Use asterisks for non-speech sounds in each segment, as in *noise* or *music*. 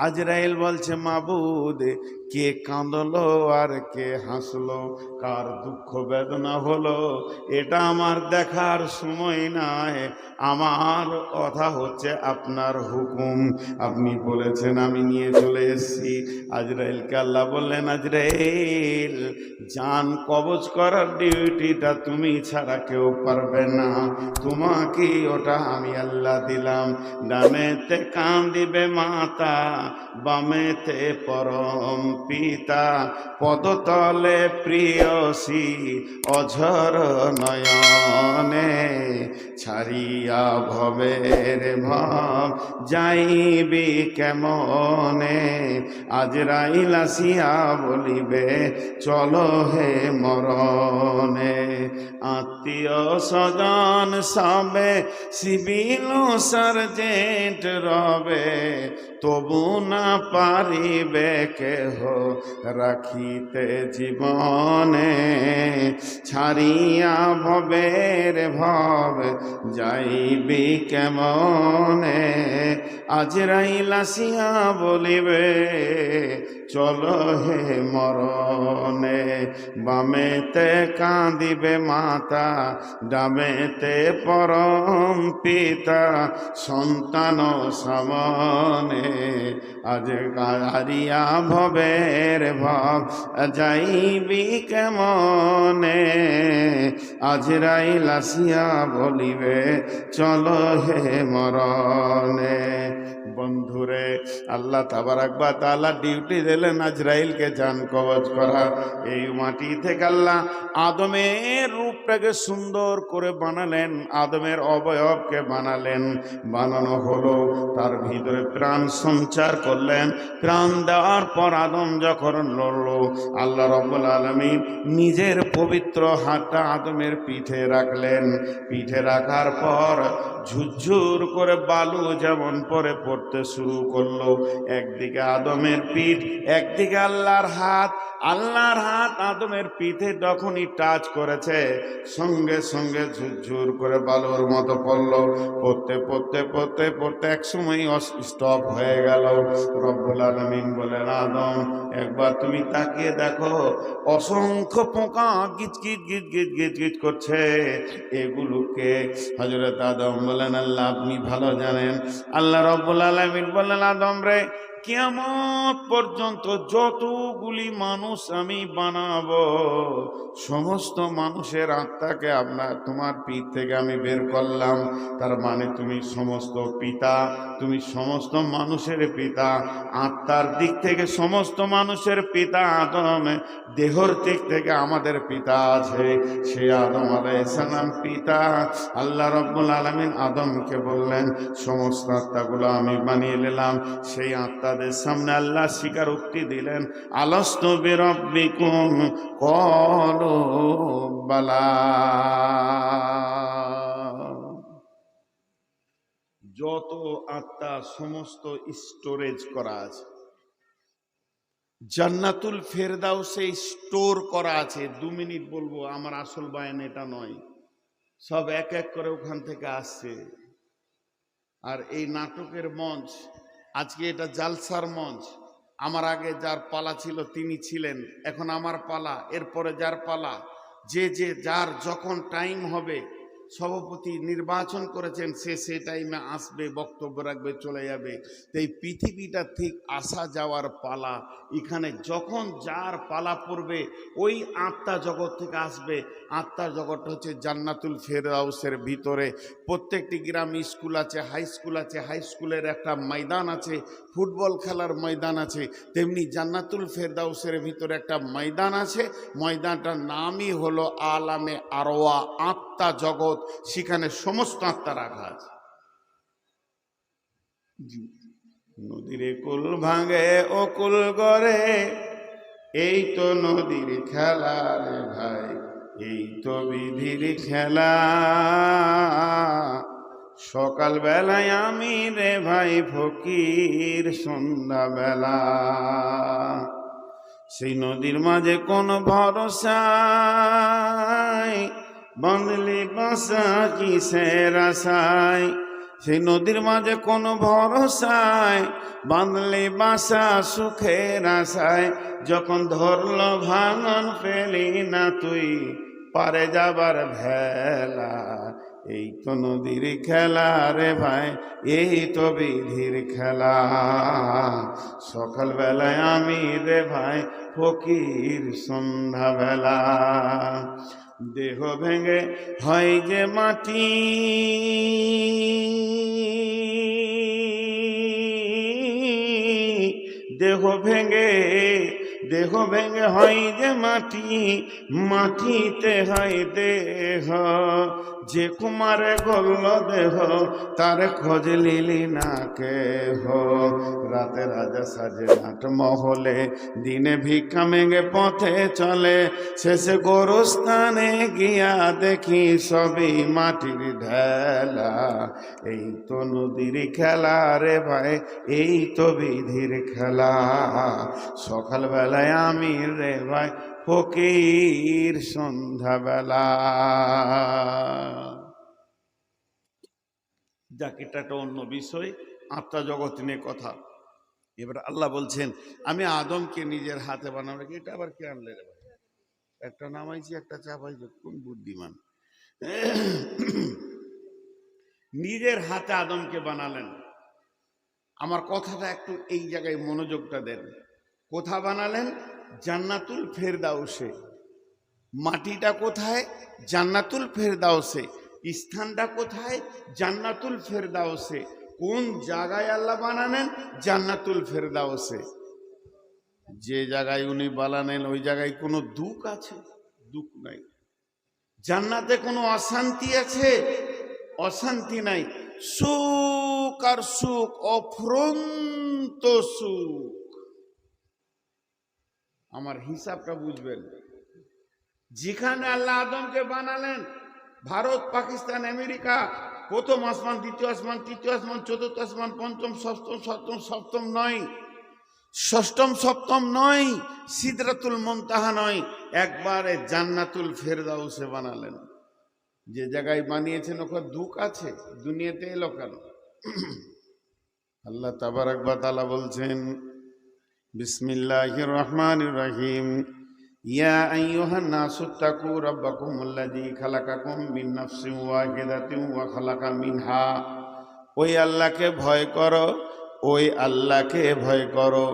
আজরাইল বলছে, মাবুদ, কে কাঁদলো আর কে হাসলো? কার দুঃখ বেদনা হলো? এটা আমার দেখার সময় নাই। আমার কথা হচ্ছে আপনার হুকুম। আপনি বলেছেন, আমি নিয়ে চলে এসেছি। আজরাইলকে আল্লাহ বললেন, আজরাইল জান কবজ করার ডিউটিটা তুমি ছাড়া কেউ পারবে না। তোমাকে ওটা আমি আল্লাহ দিলাম। ডানেতে কান দিবে মাতা বামেতে পরম পিতা, পদতলে প্রিয়সী, অঝর নয়নে ছাড়িয়া ভবের ভাব, যাইবি কেমনে? আজ রাইলাসিয়া বলিবে, চলো হে মরণে। আত্মীয় স্বজন সবে, সিভিল সার্জেন্ট রবে, তবু না পারিবে কেহ রাখিতে জীবনে। ছাড়িয়া ভবের ভব যাইবি কেমনে? আজ রাইলাসিয়া বলিবে চলো হে মরণে, বামেতে কাঁদিবে মাতা, ডাবেতে পরম পিতা, সন্তান সামনে আজ কারিয়া ভবের ভব, যাইবি কেমনে? আজ রাইলাসিয়া বলিবে, চলো হে মরণে। বন্ধুরে, আল্লাহ তাবারাকবা তাআলা ডিউটি দিলেন আজরাইলকে জান কবজ করা। এই মাটি থেকে আল্লাহ আদমের রূপটাকে সুন্দর করে বানালেন, আদমের অবয়বকে বানালেন। বানানো হলো, তার ভিতরে প্রাণ সঞ্চার করলেন। প্রাণ দেওয়ার পর আদম যখন লড়লো, আল্লাহ রব্বুল আলমী নিজের পবিত্র হাতটা আদমের পিঠে রাখলেন। পিঠে রাখার পর ঝুরঝুর করে বালু যেমন পরে পড়তে শুরু করল। একদিকে আদমের পিঠ, একদিকে আল্লাহর হাত। আল্লাহর হাত আদমের পিঠে যখনই টাচ করেছে, সঙ্গে সঙ্গে ঝুরঝুর করে বালুর মতো পড়ল। পড়তে পড়তে পড়তে পড়তে এক সময় স্টপ হয়ে গেল। রব্বুল আলমিন বলেন আদম, একবার তুমি তাকিয়ে দেখো, অসংখ্য পোকা গিজ গিট গিট গিট গিট গিট করছে। এগুলোকে হজরত আদম বলেন, আল্লাহ আপনি ভালো জানেন। আল্লাহ রব্বুল আলমিন বললেন, আদম রে কেমন পর্যন্ত যতগুলি মানুষ আমি বানাবো, সমস্ত মানুষের আত্মাকে আপনার, তোমার পিঠ থেকে আমি বের করলাম। তার মানে তুমি সমস্ত পিতা, তুমি সমস্ত মানুষের পিতা, আত্মার দিক থেকে সমস্ত মানুষের পিতা আদম, দেহর দিক থেকে আমাদের পিতা আছে। সে আদম আলাইসালাম পিতা। আল্লাহ রব্বুল আলমিন আদমকে বললেন, সমস্ত আত্মাগুলো আমি বানিয়ে নিলাম। সেই আত্মাদের সামনে আল্লাহ স্বীকারোক্তি দিলেন, আলস্ত বেরব্বিকুম কলো বালা। যত আত্মা সমস্ত স্টোরেজ করা আছে, জান্নাতুল ফেরদাউসে স্টোর করা আছে, দু মিনিট বলব, আমার আসল বায়ান এটা নয়, সব এক এক করে ওখান থেকে আসছে। আর এই নাটকের মঞ্চ আজকে এটা জালসার মঞ্চ। আমার আগে যার পালা ছিল তিনি ছিলেন, এখন আমার পালা, এরপরে যার পালা। যে যে যার যখন টাইম হবে সভাপতি নির্বাচন করেছেন, সে সে টাইমে আসবে, বক্তব্য রাখবে, চলে যাবে। তো এই পৃথিবীটা ঠিক আসা যাওয়ার পালা। এখানে যখন যার পালা পড়বে, ওই আত্মা জগৎ থেকে আসবে। আত্মা জগৎটা হচ্ছে জান্নাতুল ফেরদাউসের ভিতরে। প্রত্যেকটি গ্রাম, স্কুল আছে হাই স্কুল আছে হাই স্কুলের একটা ময়দান আছে। ফুটবল খেলার ময়দান আছে, তেমনি জান্নাতুল ফেরদাউসের ভিতরে একটা ময়দান আছে। ময়দানটার নামই হলো আলামে আরোয়া আত্মা জগৎ। সেখানে সমস্ত আত্মা রাখা আছে। নদীরে কুল ভাঙে ও কুল গড়ে, এই তো নদীর খেলা রে ভাই, এই তো বিধির খেলা। সকাল বেলায় আমি রে ভাই ফকির সন্ধ্যা বেলা সেই নদীর মাঝে কোন ভরসায় বাঁধলি বাসা কিসের আশায় সেই নদীর মাঝে কোনো ভরসায় বাঁধলে বাসা সুখের আশায় যখন ধরল ভাঙন পেলি না তুই, পারে যাবার ভেলা এই তো নদীর খেলা রে ভাই, এই তো বিধির খেলা। সকালবেলায় আমি রে ভাই, ফকির সন্ধ্যাবেলা। দেহ ভেঙে হয় যে মাটি। দেহ ভেঙে দেহ ভেঙে হয় যে মাটি, মাটিতে হয় দেহ। যে কুমারে গল্ল দেহ, তার খোঁজ লিলি না কেহ। রাতে রাজা সাজে নাট মহলে, দিনে ভিক্ষা মেঘে পথে চলে। শেষে গোরস্থানে গিয়া দেখি সবই মাটির ঢেলা। এই তো নদীর খেলা রে ভাই, এই তো বিধির খেলা। সকালবেলায় আমি রে ভাই ফকির সন্ধ্যাবেলা। যাক, এটা একটা অন্য বিষয়, আত্মা জগৎ নিয়ে কথা। এবার আল্লাহ বলছেন, আমি আদমকে নিজের হাতে বানাবো। এটা আবার কে আনলে রে ভাই? একটা নামাইছি, একটা চাপাইছি, কোন বুদ্ধিমান? নিজের হাতে আদমকে বানালেন। আমার কথাটা একটু এই জায়গায় মনোযোগটা দেন। কোথা বানালেন? জান্নাতুল ফেরদাউসে। মাটিটা কোথায়? জান্নাতুল ফেরদাউসে। স্থানটা কোথায়? জান্নাতুল ফেরদাউসে। কোন জায়গায় আল্লাহ বানালেন? জান্নাতুল ফেরদাউসে। যে জায়গায় উনি বানালেন, ওই জায়গায় কোনো দুঃখ আছে? দুঃখ নাই। জান্নাতে কোনো অশান্তি আছে? অশান্তি নাই। সুখ আর সুখ, অফ্রন্ত সুখ। আমার হিসাবটা বুঝবেন। যেখানে আল্লাহ আদমকে বানালেন, ভারত, পাকিস্তান, আমেরিকা, প্রথম আসমান, দ্বিতীয় আসমান, তৃতীয় আসমান, চতুর্থ আসমান, পঞ্চম, ষষ্ঠম, সপ্তম সপ্তম নয়। ষষ্ঠম, সপ্তম নয়, সিদরাতুল মন্তাহা নয়। একবারে জান্নাতুল ফেরদাউসে বানালেন। যে জায়গায় বানিয়েছেন, ওখানে দুঃখ আছে দুনিয়াতে এলো কেন? *clears throat* আল্লাহ তাবার তাবারাক তাআলা বলছেন বিসমিল্লাহির الله রহিম ইয়া يا أيها الناس اتقوا ربكم الذي خلقكم من نفس ওয়া খালাকা মিনহা। ওই আল্লাহকে ভয় করো, ওই আল্লাহকে ভয় করো।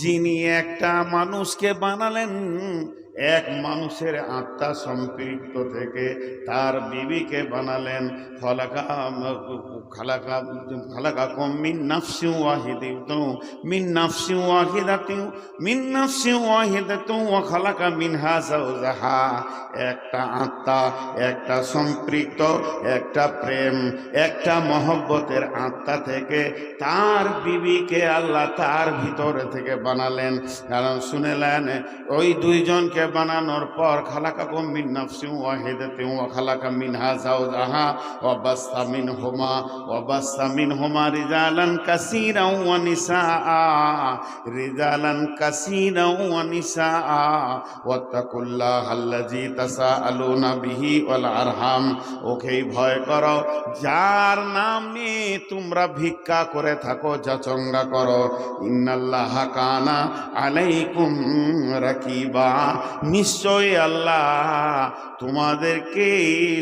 যিনি একটা মানুষকে বানালেন এক মানুষের আত্মা সম্পৃক্ত থেকে তার বিবিকে বানালেন ফলাকা খালাকা খালাকা কম মিন নাফসি ওয়াহিদাতিন মিন নাফসি ওয়াহিদাতিন মিন নাফসি ওয়াহিদাতিন ওয়া খালাকা মিনহা একটা আত্মা, একটা সম্পৃক্ত, একটা প্রেম, একটা মহব্বতের আত্মা থেকে তার বিবিকে আল্লাহ তার ভিতরে থেকে বানালেন। কারণ শুনেলেন, ওই দুইজনকে বানানোর পর খালাকা কম মিন নাফসি ওয়াহিদাতি ওয়া খালাকা মিনহা যাওজাহা ওয়া বাসসা মিনহুমা ওয়া বাসসা মিনহুমা রিজালান কাসীরান ওয়া নিসাআ। রিজালান কাসীরান ওয়া নিসাআ। ওয়াত্তাকুল্লাহ আল্লাযী তাসাআলুনা বিহি ওয়াল আরহাম। ওকেই ভয় করো, যার নাম নিয়ে তোমরা ভিক্ষা করে থাকো যাচঙ্গা করো। ইন্নাল্লাহা কানা আলাইকুম রাকিবা। নিশ্চয় আল্লাহ তোমাদেরকে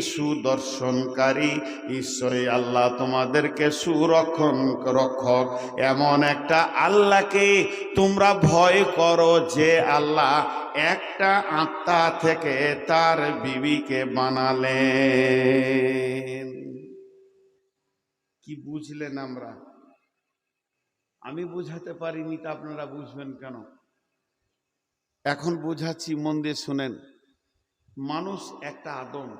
সুদর্শনকারী। ঈশ্বরী আল্লাহ তোমাদেরকে সুরক্ষণ রক্ষক। এমন একটা আল্লাহকে তোমরা ভয় করো যে আল্লাহ একটা আত্মা থেকে তার বিবিকে বানালেন। কি বুঝলেন আমরা? আমি বুঝাতে পারিনি তা আপনারা বুঝবেন কেন? এখন বোঝাচ্ছি, মন দিয়ে শুনেন। মানুষ একটা আদম।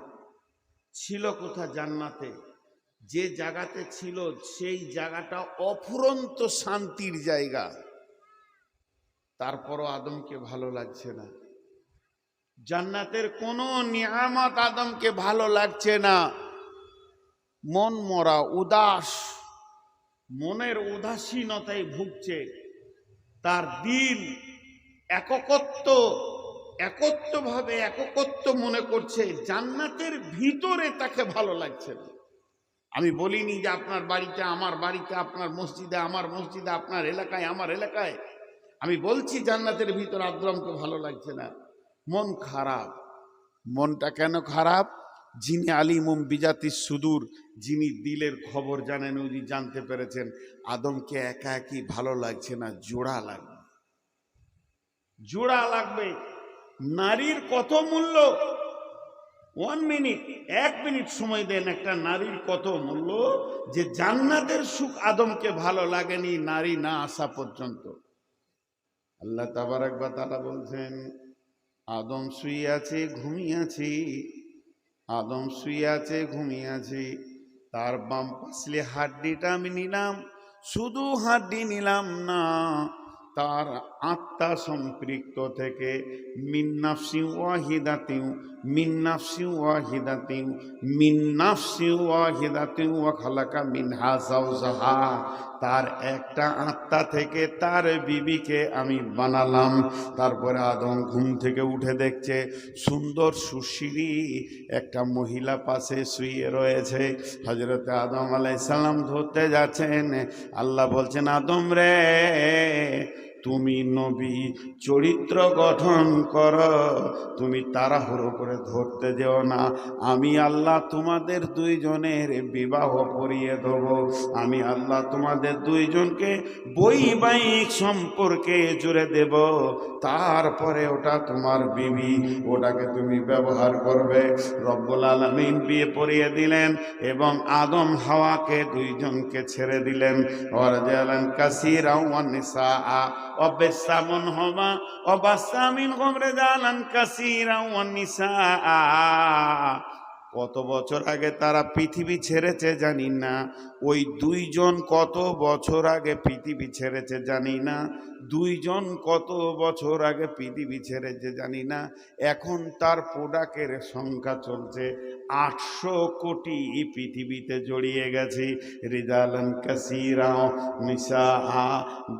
ছিল কোথা জান্নাতে। যে জায়গাতে ছিল, সেই জায়গাটা অফুরন্ত শান্তির জায়গা। তারপরও আদমকে ভালো লাগছে না। জান্নাতের কোনো নিয়ামত আদমকে ভালো লাগছে না। মন মরা, উদাস। মনের উদাসীনতায় ভুগছে। তার দিল এককত্ব, একত্বভাবে এককত্ব মনে করছে, জান্নাতের ভিতরে তাকে ভালো লাগছে না। আমি বলিনি যে আপনার বাড়িতে আমার বাড়িতে, আপনার মসজিদে, আমার মসজিদে, আপনার এলাকায়, আমার এলাকায়। আমি বলছি জান্নাতের ভিতর আদ্রমকে ভালো লাগছে না। মন খারাপ। মনটা কেন খারাপ? যিনি আলিমুম বিজাতি সুদূর, যিনি দিলের খবর জানেন, উনি জানতে পেরেছেন, আদমকে একা একই ভালো লাগছে না, জোড়া লাগবে জোড়া লাগবে। নারীর কত মূল্য? ওয়ান মিনিট এক মিনিট সময় দেন একটা নারীর কত মূল্য? যে জান্নাতের সুখ আদমকে ভালো লাগেনি, নারী না আসা পর্যন্ত। আল্লাহ তাবারাক বা তারা বলছেন, আদম শুয়ে আছে, ঘুমিয়ে আছে। আদম শুয়ে আছে, ঘুমিয়ে আছে। তার বাম পাশলে হাড্ডিটা আমি নিলাম, শুধু হাড্ডি নিলাম না, তার আত্মা সম্পৃক্ত থেকে মিন্নাফসি ওয়াহিদাতিউ মিন্নাফসি ওয়াহিদাতিউ মিন্নাফসি ওয়াহিদাতিউ ওয়া খালাকা মিনহা যাওজাহা। তার একটা আত্মা থেকে তার বিবিকে আমি বানালাম। তারপরে আদম ঘুম থেকে উঠে দেখছে, সুন্দর সুশিরি একটা মহিলা পাশে শুয়ে রয়েছে। হজরতে আদম আলাইসাল্লাম ধরতে যাচ্ছেন। আল্লাহ বলছেন, আদম রে তুমি নবী, চরিত্র গঠন কর। তুমি তাড়াহুড়ো করে ধরতে যেও না। আমি আল্লাহ তোমাদের দুইজনের বিবাহ করিয়ে দেব। আমি আল্লাহ তোমাদের দুইজনকে বৈবাহিক সম্পর্কে জুড়ে দেব। তারপরে ওটা তোমার বিবি, ওটাকে তুমি ব্যবহার করবে। রব্বুল আলমিন বিয়ে পরিয়ে দিলেন এবং আদম হাওয়াকে দুইজনকে ছেড়ে দিলেন। ওয়ারজালান কাসিরা ওয়ান নিসা অবেসামন হমা অবাসামিন গমরে জালান কাসিরা কত বছর আগে তারা পৃথিবী ছেড়েছে জানি না। ওই দুইজন কত বছর আগে পৃথিবী ছেড়েছে জানি না। দুইজন কত বছর আগে পৃথিবী ছেড়েছে জানি না। এখন তার প্রোডাক্টের সংখ্যা চলছে আটশো কোটি পৃথিবীতে জড়িয়ে গেছে। রিজালান কাসিরা নিসা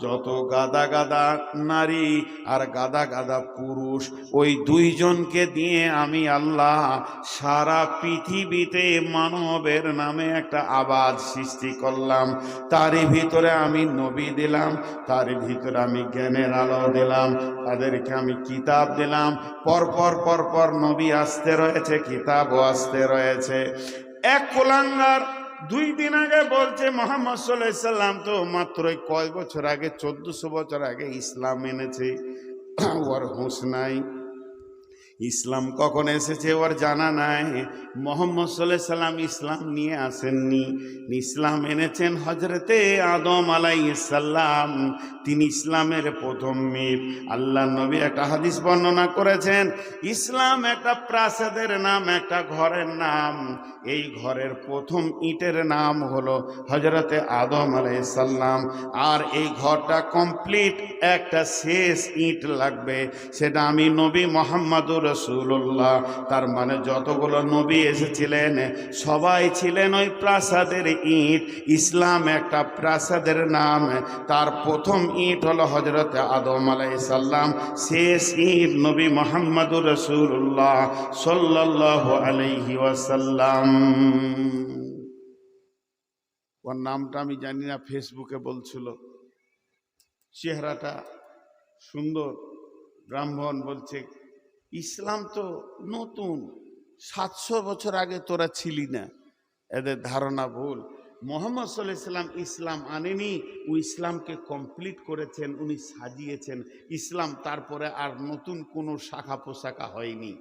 যত গাদা গাদা নারী আর গাদা গাদা পুরুষ, ওই দুইজনকে দিয়ে আমি আল্লাহ সারা পৃথিবীতে মানবের নামে একটা আবাজ সৃষ্টি করলাম। তারই ভিতরে আমি নবী দিলাম, তার ভিতরে আমি জ্ঞানের আলো দিলাম, তাদেরকে আমি কিতাব দিলাম। পরপর পরপর নবী আসতে রয়েছে, কিতাবও আসতে রয়েছে। এক কোলাঙ্গার দুই দিন আগে বলছে, মোহাম্মদ সাল্লাম তো মাত্র কয় বছর আগে, চোদ্দশো বছর আগে ইসলাম এনেছে। *clears throat* ওর হুঁশ নাই। ইসলাম কখন এসেছে ওর জানা নাই? মোহাম্মদ সাল্লাহ সাল্লাম ইসলাম নিয়ে আসেননি। ইসলাম এনেছেন হজরতে আদম আলাইসাল্লাম তিনি ইসলামের প্রথম মীর আল্লাহ নবী একটা হাদিস বর্ণনা করেছেন, ইসলাম একটা প্রাসাদের নাম, একটা ঘরের নাম। এই ঘরের প্রথম ইটের নাম হলো হজরতে আদম আলাইসাল্লাম আর এই ঘরটা কমপ্লিট একটা শেষ ইট লাগবে। সেটা আমি নবী মোহাম্মদুর রসুল্লাহ তার মানে যতগুলো নবী এসেছিলেন, সবাই ছিলেন ওই প্রাসাদের ইট। ইসলাম একটা প্রাসাদের নাম। তার প্রথম ইট হলো হজরত আদম আলাইসাল্লাম শেষ ইট নবী মোহাম্মদুর রসুল্লাহ সাল্লাহ আলহি ওয়াসাল্লাম। ওর নামটা আমি জানি না, ফেসবুকে বলছিল। চেহারাটা সুন্দর, ব্রাহ্মণ বলছে ইসলাম তো নতুন। সাতশো বছর আগে তোরা ছিলি না। এদের ধারণা ভুল। মোহাম্মদ সাল্লাম ইসলাম আনেনি, ও ইসলামকে কমপ্লিট করেছেন, উনি সাজিয়েছেন। ইসলাম তারপরে আর নতুন কোনো শাখা পোশাখা হয়নি।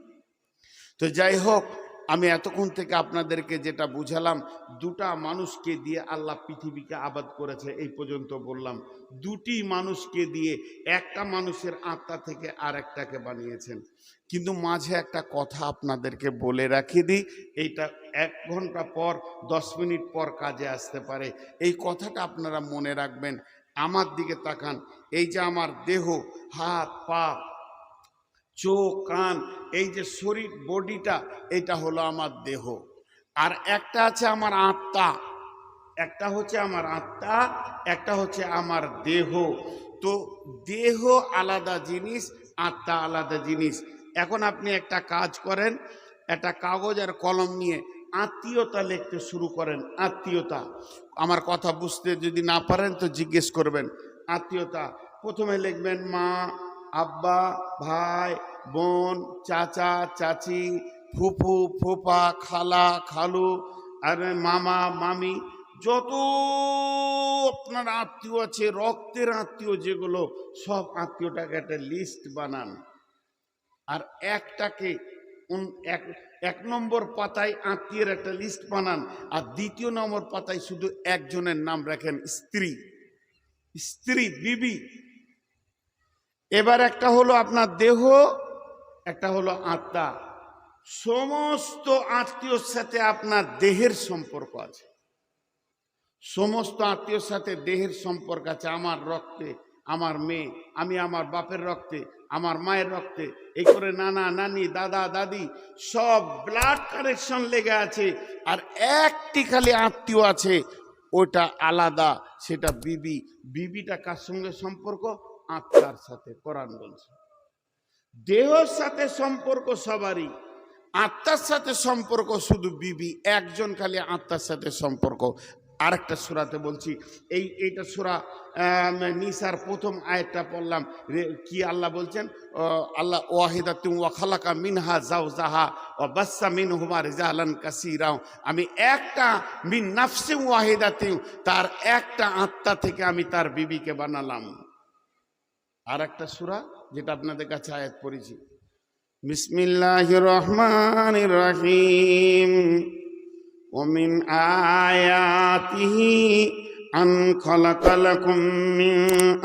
তো যাই হোক আমি এতক্ষণ থেকে আপনাদেরকে যেটা বুঝালাম, দুটা মানুষকে দিয়ে আল্লাহ পৃথিবীকে আবাদ করেছে, এই পর্যন্ত বললাম। দুটি মানুষকে দিয়ে একটা মানুষের আত্মা থেকে আর একটাকে বানিয়েছেন। কিন্তু মাঝে একটা কথা আপনাদেরকে বলে রাখি দিই এইটা এক ঘণ্টা পর, দশ মিনিট পর কাজে আসতে পারে। এই কথাটা আপনারা মনে রাখবেন। আমার দিকে তাকান। এই যে আমার দেহ, হাত, পা চোখ, কান, এই যে শরীর, বডিটা, এটা হলো আমার দেহ। আর একটা আছে আমার আত্মা। একটা হচ্ছে আমার আত্মা, একটা হচ্ছে আমার দেহ। তো দেহ আলাদা জিনিস, আত্মা আলাদা জিনিস। এখন আপনি একটা কাজ করেন, একটা কাগজ আর কলম নিয়ে আত্মীয়তা লিখতে শুরু করেন, আত্মীয়তা। আমার কথা বুঝতে যদি না পারেন তো জিজ্ঞেস করবেন, আত্মীয়তা। প্রথমে লিখবেন মা আব্বা, ভাই, বোন, চাচা, চাচি, ফুফু, ফুফা, খালা, খালু, আর মামা, মামি, যত আপনার আত্মীয় আছে, রক্তের আত্মীয় যেগুলো, সব আত্মীয়টাকে একটা লিস্ট বানান। আর একটাকে এক এক নম্বর পাতায় আত্মীয়ের একটা লিস্ট বানান, আর দ্বিতীয় নম্বর পাতায় শুধু একজনের নাম রাখেন স্ত্রী। স্ত্রী, বিবি এবার একটা হলো আপনার দেহ, একটা হলো আত্মা। সমস্ত আত্মীয়র সাথে আপনার দেহের সম্পর্ক আছে। সমস্ত আত্মীয়র সাথে দেহের সম্পর্ক আছে। আমার রক্তে, আমার মেয়ে, আমি আমার বাপের রক্তে, আমার মায়ের রক্তে, এই করে নানা, নানি, দাদা, দাদি, সব ব্লাড কানেকশন লেগে আছে। আর একটি খালি আত্মীয় আছে, ওটা আলাদা, সেটা বিবি। বিবিটা কার সঙ্গে সম্পর্ক? আত্মার সাথে, কোরআন বলছে। দেহর সাথে সম্পর্ক সবারই, আত্মার সাথে সম্পর্ক শুধু বিবি, একজন খালি আত্মার সাথে সম্পর্ক। আরেকটা সুরাতে বলছি, এই, এইটা সুরা নিসার প্রথম আয়াতটা পড়লাম কি আল্লাহ বলছেন? আল্লাহ ওয়াহিদা তুম ওয়াখালাকা মিনহা যাও জাহা ও বাচ্চা মিন হুমার জাহালান কাসিরাও আমি একটা, মিন নাফসিম ওয়াহিদা তিউ তার একটা আত্মা থেকে আমি তার বিবিকে বানালাম। আর একটা সুরা যেটা আপনাদের কাছে আয়াত পড়েছি। বিসমিল্লাহ রহমান রহিম। ওমিন আয়াতিহি আন খলাকালাকুম মিন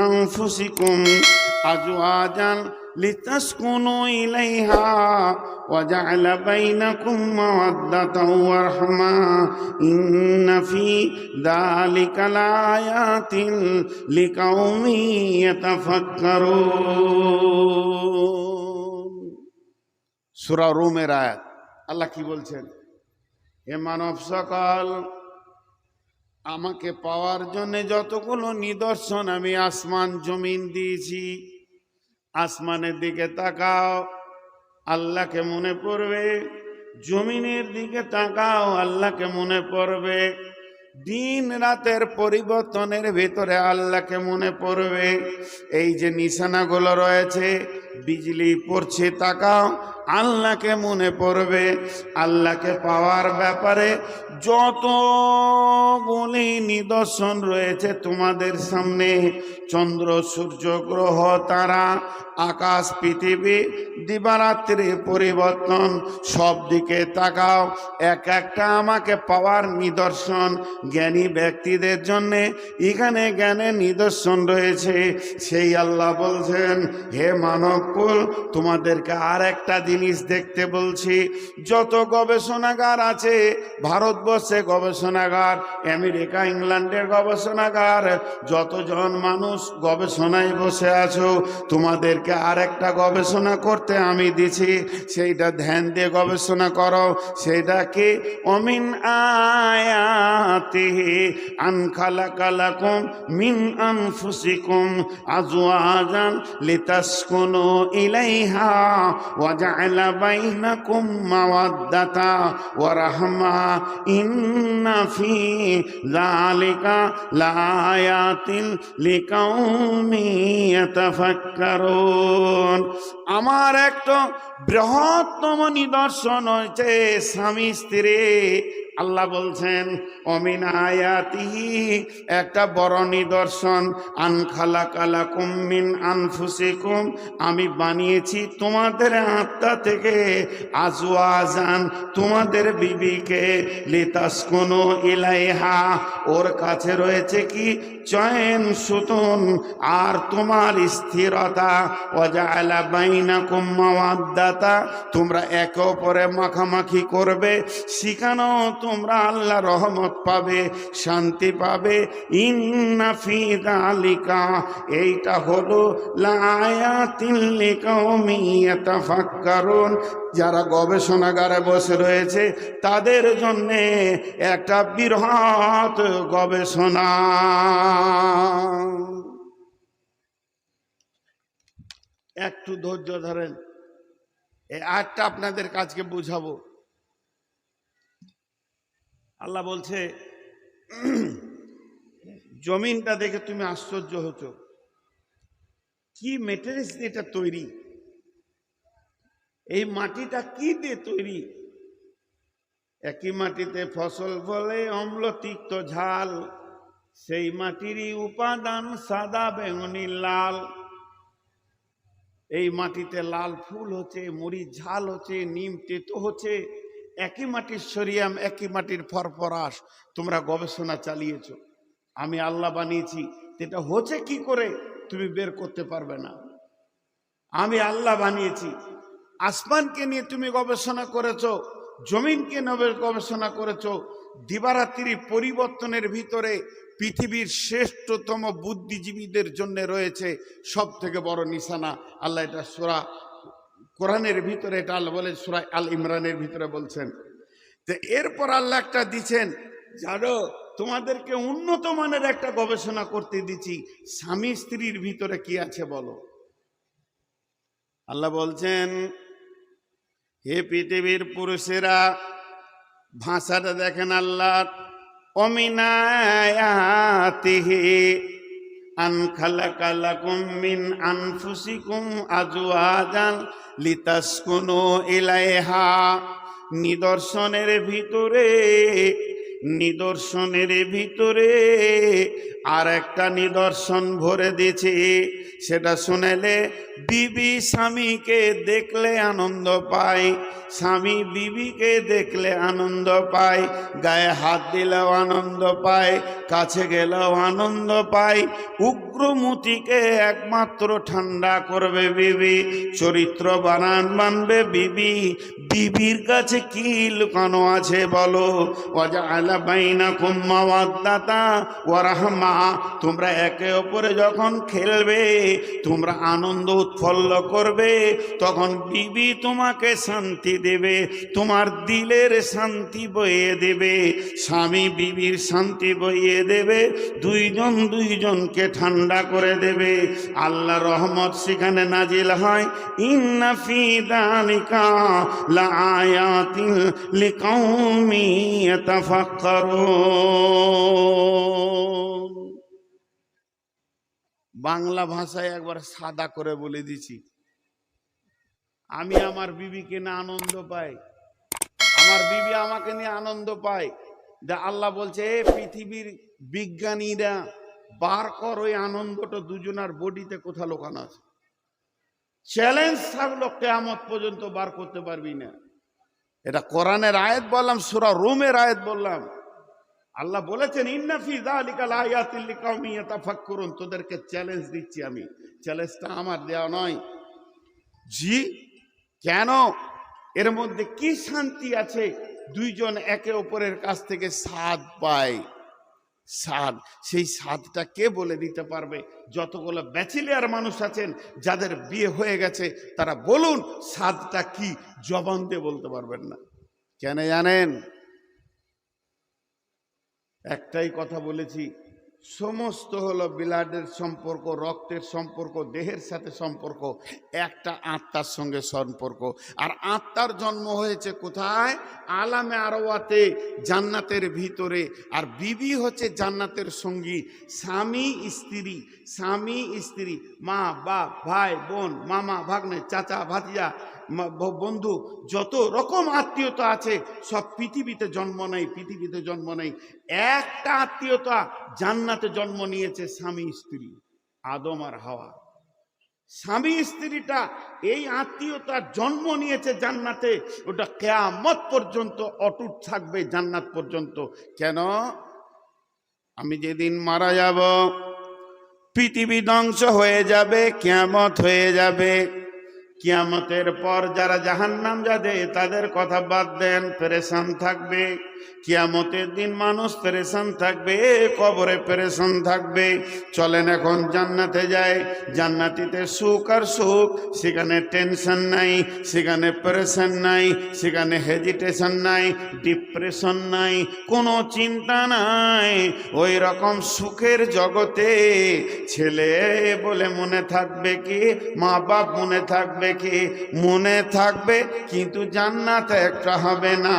আনফুসিকুম আজওয়াজান لتسكنوا إليها وجعل بينكم مودة ورحمة إن في ذلك لآيات لقوم يتفكرون সুরা রোমের আয়াত আল্লাহ কি বলছেন হে মানব সকল আমাকে পাওয়ার জন্য যতগুলো নিদর্শন আমি আসমান জমিন দিয়েছি আসমানের দিকে তাকাও, আল্লাহকে মনে পড়বে। জমিনের দিকে তাকাও, আল্লাহকে মনে পড়বে। দিন রাতের পরিবর্তনের ভেতরে আল্লাহকে মনে পড়বে। এই যে নিশানাগুলো রয়েছে বিজলি পড়ছে তাকাও আল্লাহকে মনে পড়বে, আল্লাহকে পাওয়ার ব্যাপারে যতগুলি নিদর্শন রয়েছে তোমাদের সামনে। চন্দ্র, সূর্য, গ্রহ, তারা, আকাশ, পৃথিবী, দিবারাত্রির পরিবর্তন, সব দিকে তাকাও। এক একটা আমাকে পাওয়ার নিদর্শন জ্ঞানী ব্যক্তিদের জন্য। এখানে জ্ঞানের নিদর্শন রয়েছে। সেই আল্লাহ বলছেন, হে মানবকুল তোমাদেরকে আর একটা জিনিস দেখতে বলছি। যত গবেষণাগার আছে, ভারতবর্ষে গবেষণাগার, আমেরিকা, ইংল্যান্ডের গবেষণাগার, যতজন মানুষ গবেষণায় বসে আছো, তোমাদেরকে আর একটা গবেষণা করতে আমি দিছি। সেইটা ধ্যান দিয়ে গবেষণা করো। সেইটা কি? অমিন আয়াতিহি আন খালাকালাকুম মিন আনফুসিকুম আজওয়াজান লিতাসকুনু জাআলা বাইনাকুম মাওয়াদ্দাতা ওয়া রাহমা ইন্না ফি যালিকা লায়াতিন লিকাউমি ইয়াতাফাক্কারুন আমার একটা বৃহত্তম নিদর্শন হয়েছে স্বামী স্ত্রী আল্লাহ বলছেন, অমিন আয়াতিহি, একটা বড় নিদর্শন, আন খালা কালা কুম্মিন আনফুসিকুম, আমি বানিয়েছি তোমাদের আত্মা থেকে আজওয়াজান, তোমাদের বিবিকে লিতাস কোনো ইলাইহা, ওর কাছে রয়েছে কি? চয়ন সুতন, আর তোমার স্থিরতা অজালা বাইনা কুম্মাওয়াদ্দাতা তোমরা একে অপরে মাখামাখি করবে, শিখানো তোমরা আল্লাহ রহমত পাবে, শান্তি পাবে। ইন্না ফি এইটা হলো ইয়াতাফাক্কারুন। যারা গবেষণাগারে বসে রয়েছে, তাদের জন্য একটা বৃহৎ গবেষণা। একটু ধৈর্য ধরেন। এই আটটা আপনাদের কাজকে বুঝাবো। আল্লাহ বলছে, জমিনটা দেখে তুমি আশ্চর্য হতো কি মেটেরিয়ালস দিয়ে এটা তৈরি? এই মাটিটা কি দিয়ে তৈরি? একই মাটিতে ফসল ফলে অম্ল তিক্ত ঝাল, সেই মাটিরই উপাদান সাদা, বেগুনি, লাল। এই মাটিতে লাল ফুল হচ্ছে, মরিচ, ঝাল হচ্ছে, নিম, তেতো হচ্ছে। একই মাটির সরিয়াম একই মাটির ফরফরাস তোমরা গবেষণা চালিয়েছ। আমি আল্লাহ বানিয়েছি এটা হচ্ছে কি করে তুমি বের করতে পারবে না। আমি আল্লাহ বানিয়েছি, আসমানকে নিয়ে তুমি গবেষণা করেছ, জমিনকে নবে গবেষণা করেছ, দিবারাত্রি পরিবর্তনের ভিতরে পৃথিবীর শ্রেষ্ঠতম বুদ্ধিজীবীদের জন্য রয়েছে সব থেকে বড় নিশানা। আল্লাহ এটা সুরা কোরআনের ভিতরে এটা আল্লাহ বলে, সুরা আল ইমরানের ভিতরে বলছেন। তো এরপর আল্লাহ একটা দিচ্ছেন জানো, তোমাদেরকে উন্নত মানের একটা গবেষণা করতে দিচ্ছি। স্বামী স্ত্রীর ভিতরে কি আছে বলো? আল্লাহ বলছেন, হে পৃথিবীর পুরুষেরা, ভাষাটা দেখেন আল্লাহ, অমিনায়াতিহি আন খালাকালাকুম মিন আনফুসিকুম আজওয়াজান লিতাসকুনু ইলাইহা। নিদর্শনের ভিতরে নিদর্শনের ভিতরে আর একটা নিদর্শন ভরে দিয়েছে। সেটা শুনেলে বিবি স্বামীকে দেখলে আনন্দ পায়। স্বামী বিবিকে দেখলে আনন্দ পায়। গায়ে হাত দিলেও আনন্দ পায়, কাছে গেলেও আনন্দ পায়। উগ্রমতিকে একমাত্র ঠান্ডা করবে বিবি, চরিত্র বানান মানবে বিবি। বিবির কাছে কি লুকানো আছে বলো? অজা তোমরা একে অপরে যখন খেলবে, তোমরা আনন্দ উৎফল্ল করবে, তখন বিবি তোমাকে শান্তি দেবে, তোমার দিলের শান্তি বইয়ে দেবে, স্বামী বিবির শান্তি বইয়ে দেবে, দুইজন দুইজনকে ঠান্ডা করে দেবে। আল্লাহ রহমত সেখানে নাজিল হয়। ইন্না ফি দালিকা লাআয়াতিন লিকাউমি বাংলা ভাষায় একবার সাদা করে বলে দিছি। আমি আমার বিবিকে না আনন্দ পাই। আমার বিবি আমাকে নিয়ে আনন্দ পায়। আল্লাহ বলছে, এ পৃথিবীর বিজ্ঞানীরা, বার কর ওই আনন্দটা দুজনার বডিতে কোথা লোকানো আছে? চ্যালেঞ্জ থাকল, কেয়ামত পর্যন্ত বার করতে পারবি না। এটা কোরআনের আয়াত বললাম, সুরা রুমের আয়াত বললাম। আল্লাহ বলেছেন ইন্নাফি যালিকাল আয়াতিল লিকাউমি ইয়াতাফাক্কুরুন। তোদেরকে চ্যালেঞ্জ দিচ্ছি আমি। চ্যালেঞ্জটা আমার দেওয়া নয়। জি, কেন? এর মধ্যে কি শান্তি আছে? দুইজন একে অপরের কাছ থেকে সাদ পায়। স্বাদ, সেই স্বাদটা কে বলে দিতে পারবে? যতগুলো ব্যাচেলিয়ার মানুষ আছেন, যাদের বিয়ে হয়ে গেছে, তারা বলুন স্বাদটা কি? জবান দিয়ে বলতে পারবেন না। কেন জানেন? একটাই কথা বলেছি সমস্ত হলো ব্লাডের সম্পর্ক, রক্তের সম্পর্ক, দেহের সাথে সম্পর্ক, একটা আত্মার সঙ্গে সম্পর্ক। আর আত্মার জন্ম হয়েছে কোথায়? আলামে আরওয়াতে, জান্নাতের ভিতরে। আর বিবি হচ্ছে জান্নাতের সঙ্গী, স্বামী, স্ত্রী স্বামী, স্ত্রী, মা, বাপ, ভাই, বোন, মামা, ভাগ্নে, চাচা, ভাতিজা বন্ধু, যত রকম আত্মীয়তা আছে, সব পৃথিবীতে জন্ম নেই, পৃথিবীতে জন্ম নেই। একটা আত্মীয়তা জান্নাতে জন্ম নিয়েছে স্বামী, স্ত্রী, আদম আর হাওয়া। স্বামী, স্ত্রীটা এই আত্মীয়তা জন্ম নিয়েছে জান্নাতে, ওটা কেয়ামত পর্যন্ত অটুট থাকবে জান্নাত পর্যন্ত। কেন? আমি যেদিন মারা যাব, পৃথিবী ধ্বংস হয়ে যাবে, কেয়ামত হয়ে যাবে। কিয়ামতের পর যারা জাহান্নাম যাবে তাদের কথা বাদ দেন পেরেশান থাকবে। কিয়ামতের দিন মানুষ পেরেশান থাকবে, কবরে পেরেশান থাকবে। চলেন এখন জান্নাতে যায় জান্নাতিতে সুখ আর সুখ, সেখানে টেনশন নাই, সেখানে প্রেশান নাই, সেখানে হেজিটেশন নাই, ডিপ্রেশন নাই, কোনো চিন্তা নাই। ওই রকম সুখের জগতে ছেলে বলে মনে থাকবে কি মা বাপ মনে থাকবে কি, মনে থাকবে, কিন্তু জান্নাত একটা হবে না।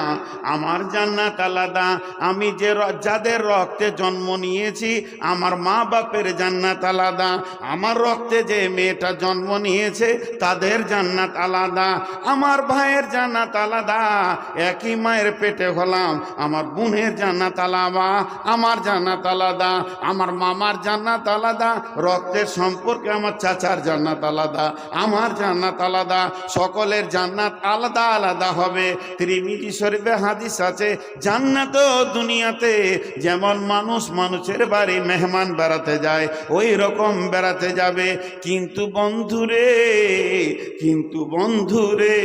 আমার জান্নাত জান্নাত আলাদা আমি যে যাদের রক্তে জন্ম নিয়েছি, আমার মা বাপের জান্নাত আলাদা। আমার রক্তে যে মেয়েটা জন্ম নিয়েছে, তাদের জান্নাত আলাদা। আমার ভাইয়ের জান্নাত আলাদা। একই মায়ের পেটে হলাম, আমার বোনের জান্নাত আলাদা। আমার জান্নাত আলাদা, আমার মামার জান্নাত আলাদা। রক্তের সম্পর্কে আমার চাচার জান্নাত আলাদা, আমার জান্নাত আলাদা। সকলের জান্নাত আলাদা আলাদা হবে। ত্রিমিজি শরীফে হাদিস আছে জান্নাত দুনিয়াতে যেমন মানুষ মানুষের বাড়ি মেহমান বেড়াতে যায়, ওই রকম বেড়াতে যাবে। কিন্তু বন্ধুরে কিন্তু বন্ধুরে,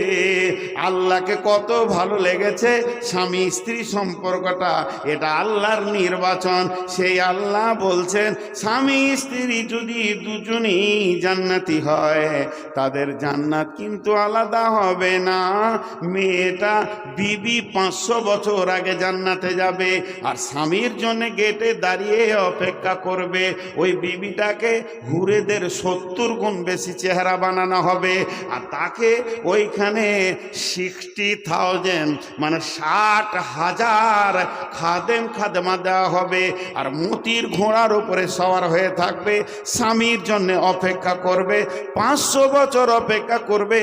আল্লাহকে কত ভালো লেগেছে স্বামী স্ত্রী সম্পর্কটা, এটা আল্লাহর নির্বাচন। সেই আল্লাহ বলছেন, স্বামী স্ত্রী যদি দুজনই জান্নাতি হয়, তাদের জান্নাত কিন্তু আলাদা হবে না। মেয়েটা বিবি পাঁচশো বছর আগে জান্নাতে যাবে, আর স্বামীর জন্য গেটে দাঁড়িয়ে অপেক্ষা করবে। ওই বিবিটাকে হুরেদের সত্তর গুণ বেশি চেহারা বানানো হবে, আর তাকে ওইখানে সিক্সটি থাউজেন্ড মানে ষাট হাজার খাদেম খাদেমা দেওয়া হবে, আর মতির ঘোড়ার উপরে সওয়ার হয়ে থাকবে, স্বামীর জন্য অপেক্ষা করবে, পাঁচশো বছর অপেক্ষা করবে।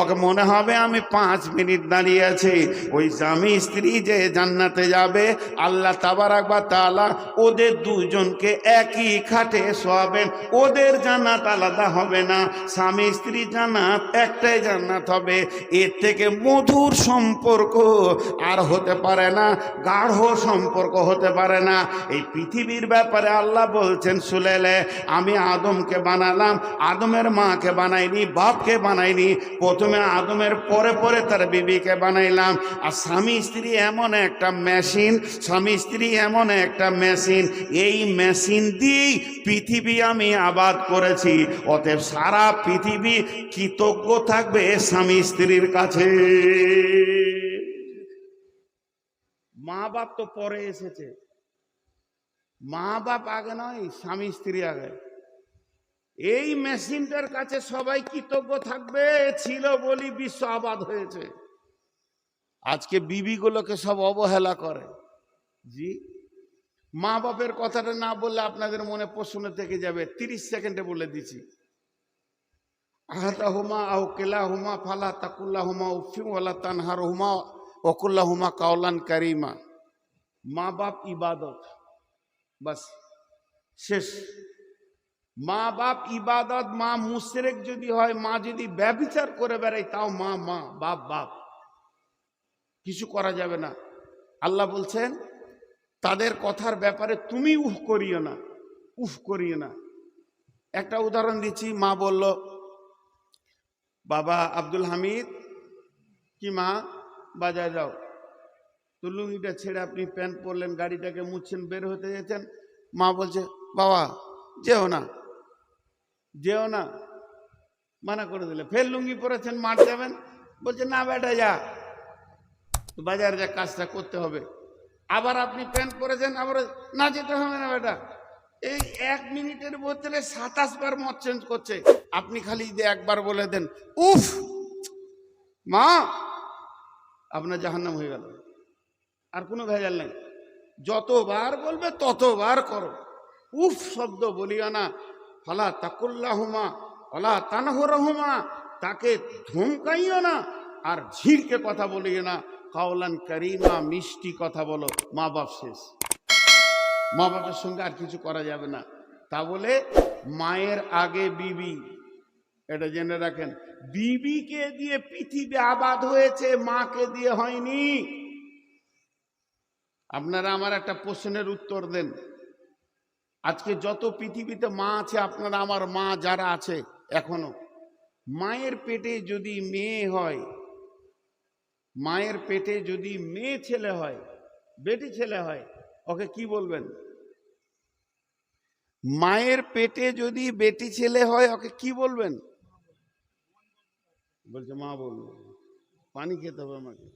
ওকে মনে হবে আমি পাঁচ মিনিট দাঁড়িয়ে আছি। ওই স্বামী স্ত্রী যে জান্নাতে যাবে। আল্লাহ তাবার একবার তালা ওদের দুজনকে একই খাটে শোয়াবেন। ওদের জান্নাত আলাদা হবে না। স্বামী স্ত্রী জান্নাত একটাই জান্নাত হবে। এর থেকে মধুর সম্পর্ক আর হতে পারে না, গাঢ় সম্পর্ক হতে পারে না। এই পৃথিবীর ব্যাপারে আল্লাহ বলছেন, সুলেলে, আমি আদমকে বানালাম, আদমের মাকে বানাইনি, বাপকে বানাইনি। প্রথমে আদমের পরে পরে তার বিবিকে বানাইলাম। আর স্বামী স্ত্রী এমন একটা মেশিন, স্বামী স্ত্রী এমন একটা মেশিন। এই মেশিন দিয়েই পৃথিবী আমি আবাদ করেছি। অতএব সারা পৃথিবী কৃতজ্ঞ থাকবে স্বামী স্ত্রীর কাছে। মা বাপ তো পরে এসেছে। মা বাপ আগে নয়, স্বামী স্ত্রী আগে। এই মেশিনটার কাছে সবাই কৃতজ্ঞ থাকবে, ছিল বলি বিশ্ব আবাদ হয়েছে। আজকে বিবিগুলোকে সব অবহেলা করে। জি? মা বাপের কথাটা না বললে আপনাদের মনে প্রশ্ন থেকে যাবে। তিরিশ সেকেন্ডে বলে দিছি। আহাতা হুমা আহ কেলা হুমা ফালা তাকুল্লা হুমা উফিম তানহার হুমা ওকুল্লা হুমা কাওলান কারিমা। মা বাপ ইবাদত। বাস, শেষ। মা বাপ ইবাদত মা মুশরেক যদি হয়, মা যদি ব্যবিচার করে বেড়ায়, তাও মা মা বাপ বাপ কিছু করা যাবে না। আল্লাহ বলছেন, তাদের কথার ব্যাপারে তুমি উফ করিও না উফ করিও না। একটা উদাহরণ দিচ্ছি, মা বলল, বাবা আব্দুল হামিদ, কি মা? বাজায় যাও। তো লুঙ্গিটা ছেড়ে আপনি প্যান্ট পরলেন, গাড়িটাকে মুছছেন, বের হতে যেতেন মা বলছে, বাবা, যেও না। যেও না। মানা করে দিলে। ফের লুঙ্গি পরেছেন মাঠ যাবেন। বলছে, না বেটা, যা। বাজারে যা কাজটা করতে হবে। আবার আপনি প্যান্ট পরেছেন আবার না যেতে হবে না বেটা। এই এক মিনিটের বোতলে সাতাশ বার মত চেঞ্জ করছে। আপনি খালি যদি একবার বলে দেন, উফ! মা, আপনার জাহান্নাম হয়ে গেল। আর কোনো ভেজাল নেই। যতবার বলবে ততবার করো। উফ, শব্দ বলিও না। ফলা তাকুল্লাহুমা, ফলা তানহরহুমা। তাকে ধমকাইও না আর ঝিরকে কথা বলিও না। কাওলান কারিমা, মিষ্টি কথা বলো, মা বাপ শেষ। মা বাপের সঙ্গে আর কিছু করা যাবে না। তা বলে মায়ের আগে বিবি, এটা জেনে রাখেন, বিবিকে দিয়ে পৃথিবী আবাদ হয়েছে, মাকে দিয়ে হয়নি। আপনারা আমার একটা প্রশ্নের উত্তর দেন। আজকে যত পৃথিবীতে মা আছে, আপনারা আমার মা যারা আছে, এখনও, মায়ের পেটে যদি মেয়ে হয় মায়ের পেটে যদি মেয়ে ছেলে হয়, বেটি ছেলে হয়, ওকে কি বলবেন? মায়ের পেটে যদি বেটি ছেলে হয়, ওকে কি বলবেন? বলছে, মা বলব। পানি খেতে হবে আমাকে।